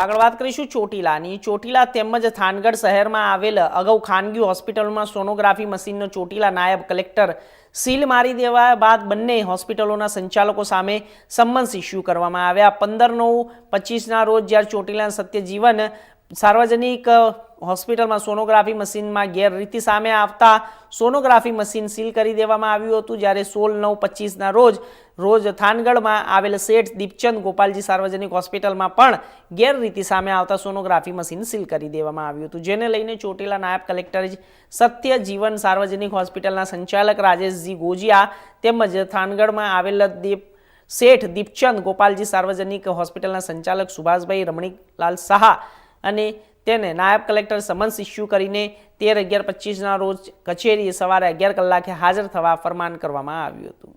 આગળ વાત કરીશું ચોટીલાની. ચોટીલા તેમજ થાનગઢ શહેરમાં આવેલ અગાઉ ખાનગી હોસ્પિટલમાં સોનોગ્રાફી મશીનનો ચોટીલા નાયબ કલેક્ટર સીલ મારી દેવા બાદ બંને હોસ્પિટલોના સંચાલકો સામે સમન્સ ઇસ્યુ કરવામાં આવ્યા. પંદર નવ પચીસના રોજ જ્યારે ચોટીલા સત્યજીવન સાર્વજનિક હોસ્પિટલમાં સોનોગ્રાફી મશીનમાં ગેરરીતિ સામે આવતા સોનોગ્રાફી મશીન સીલ કરી દેવામાં આવ્યું હતું. જ્યારે સોળ નવ પચીસના રોજ રોજ થાનગઢમાં આવેલ શેઠ દીપચંદ ગોપાલજી સાર્વજનિક હોસ્પિટલમાં પણ ગેરરીતિ સામે આવતા સોનોગ્રાફી મશીન સીલ કરી દેવામાં આવ્યું હતું. જેને લઈને ચોટીલા નાયબ કલેક્ટર સત્ય જીવન સાર્વજનિક હોસ્પિટલના સંચાલક રાજેશજી ગોજિયા તેમજ થાનગઢમાં આવેલ દીપ, શેઠ દીપચંદ ગોપાલજી સાર્વજનિક હોસ્પિટલના સંચાલક સુભાષભાઈ રમણીલાલ શાહ અને તેને નાયબ કલેક્ટર સમન્સ ઇસ્યુ કરીને તેર અગિયાર પચીસના રોજ કચેરીએ સવારે અગિયાર કલાકે હાજર થવા ફરમાન કરવામાં આવ્યું હતું.